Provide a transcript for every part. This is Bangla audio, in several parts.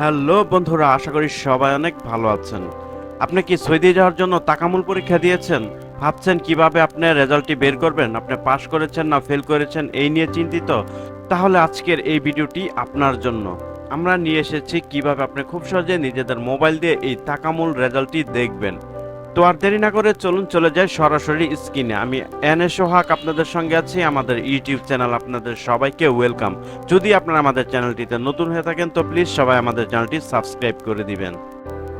হ্যালো বন্ধুরা, আশা করি সবাই অনেক ভালো আছেন। আপনি কি সৌদি যাওয়ার জন্য তাকামূল পরীক্ষা দিয়েছেন? ভাবছেন কীভাবে আপনি রেজাল্টটি বের করবেন? আপনি পাস করেছেন না ফেল করেছেন এই নিয়ে চিন্তিত? তাহলে আজকের এই ভিডিওটি আপনার জন্য। আমরা নিয়ে এসেছি কীভাবে আপনি খুব সহজে নিজেদের মোবাইল দিয়ে এই তাকামূল রেজাল্টটি দেখবেন। তো আর দেরি না করে চলুন চলে যাই সরাসরি স্ক্রিনে। আমি এন এ সোহাগ, আপনাদের সঙ্গে আছি। আমাদের ইউটিউব চ্যানেল আপনাদের সবাইকে ওয়েলকাম। যদি আপনারা আমাদের চ্যানেলটিতে নতুন হয়ে থাকেন, তো প্লিজ সবাই আমাদের চ্যানেলটি সাবস্ক্রাইব করে দিবেন।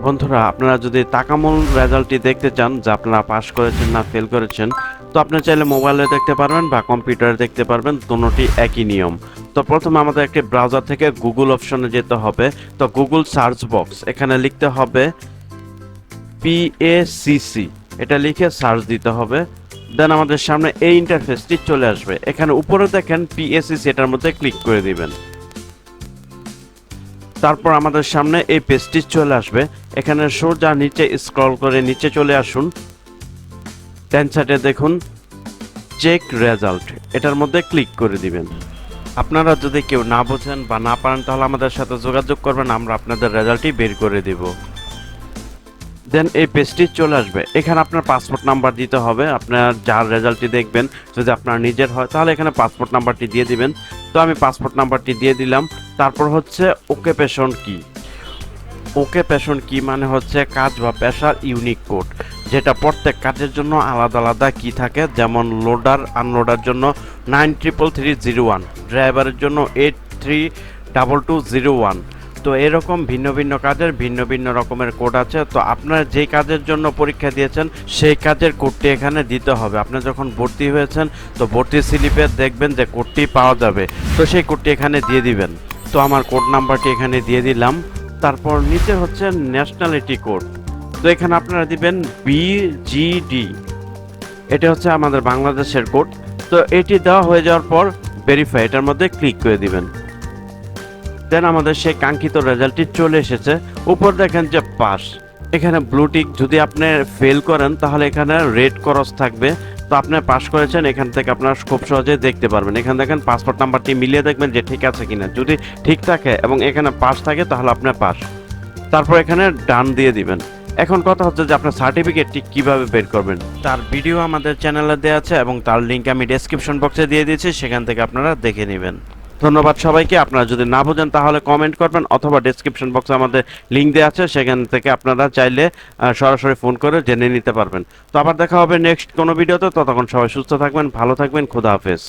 বন্ধুরা, আপনারা যদি তাকামূল রেজাল্টটি দেখতে চান, যে আপনারা পাস করেছেন না ফেল করেছেন, তো আপনি চাইলে মোবাইলে দেখতে পারবেন বা কম্পিউটারে দেখতে পারবেন দুটোটি একই নিয়ম। তো প্রথমে আমাদের একটি ব্রাউজার থেকে গুগল অপশনে যেতে হবে। তো গুগল সার্চ বক্স এখানে লিখতে হবে পিএসিসি এটা লিখে সার্চ দিতে হবে। দেন আমাদের সামনে এই ইন্টারফেসটি চলে আসবে। এখানে উপরে দেখেন পিএসিসি এটার মধ্যে ক্লিক করে দিবেন। তারপর আমাদের সামনে এই পেজটি চলে আসবে। এখানে সোজা নিচে স্ক্রল করে নিচে চলে আসুন। ডান সাইডে দেখুন চেক রেজাল্ট এটার মধ্যে ক্লিক করে দিবেন। আপনারা যদি কেউ না বোঝেন বা না পারেন, তাহলে আমাদের সাথে যোগাযোগ করবেন, আমরা আপনাদের রেজাল্টটি বের করে দেব। দেন এই পেজটি চলে আসবে। এখানে আপনার পাসপোর্ট নাম্বার দিতে হবে, আপনার যার রেজাল্টটি দেখবেন, যদি আপনার নিজের হয়, তাহলে এখানে পাসপোর্ট নাম্বারটি দিয়ে দিবেন। তো আমি পাসপোর্ট নাম্বারটি দিয়ে দিলাম, তারপর হচ্ছে ওকে পেশন কি ওকে পেশন কি মানে হচ্ছে কাজ বা পেশার ইউনিক কোড যেটা প্রত্যেক কাজের জন্য আলাদা আলাদা কি থাকে, যেমন লোডার আনলোডার জন্য nine triple three zero one ড্রাইভারের জন্য eight three double two zero one তো এরকম ভিন্ন ভিন্ন কাজের ভিন্ন ভিন্ন রকমের কোড আছে। তো আপনার যেই কাজের জন্য পরীক্ষা দিয়েছেন, সেই কাজের কোডটি এখানে দিতে হবে। আপনি যখন ভর্তি হয়েছেন, তো ভর্তি স্লিপে দেখবেন যে কোডটি পাওয়া যাবে। তো সেই কোডটি এখানে দিয়ে দিবেন। তো আমার কোড নাম্বারটি এখানে দিয়ে দিলাম। তারপর নিচে হচ্ছে ন্যাশনালিটি কোড তো এখানে আপনারা দিবেন বিজিডি এটা হচ্ছে আমাদের বাংলাদেশের কোড। তো এটি দেওয়া হয়ে যাওয়ার পর ভেরিফাই এটার মধ্যে ক্লিক করে দিবেন। দেন আমাদের সেই কাঙ্ক্ষিত রেজাল্টটি চলে এসেছে। উপর দেখেন যে পাস এখানে ব্লুটিক যদি আপনি ফেল করেন, তাহলে এখানে রেড করস থাকবে। তো আপনি পাস করেছেন, এখান থেকে আপনারা খুব সহজে দেখতে পারবেন। এখানে দেখেন পাসপোর্ট নাম্বারটি মিলিয়ে দেখবেন যে ঠিক আছে কিনা। যদি ঠিক থাকে এবং এখানে পাস থাকে, তাহলে আপনি পাস তারপর এখানে ডান দিয়ে দিবেন। এখন কথা হচ্ছে যে আপনার সার্টিফিকেটটি কীভাবে বের করবেন। তার ভিডিও আমাদের চ্যানেলে দেওয়া আছে এবং তার লিঙ্ক আমি ডেসক্রিপশন বক্সে দিয়ে দিয়েছি। সেখান থেকে আপনারা দেখে নেবেন। ধন্যবাদ সবাইকে। আপনারা যদি না বোঝেন তাহলে কমেন্ট করবেন অথবা ডেসক্রিপশন বক্সে আমাদের লিঙ্ক দেওয়া আছে, সেখান থেকে আপনারা চাইলে সরাসরি ফোন করে জেনে নিতে পারবেন। তো আবার দেখা হবে নেক্সট কোনো ভিডিওতে ততক্ষণ সবাই সুস্থ থাকবেন, ভালো থাকবেন, খোদা হাফেজ।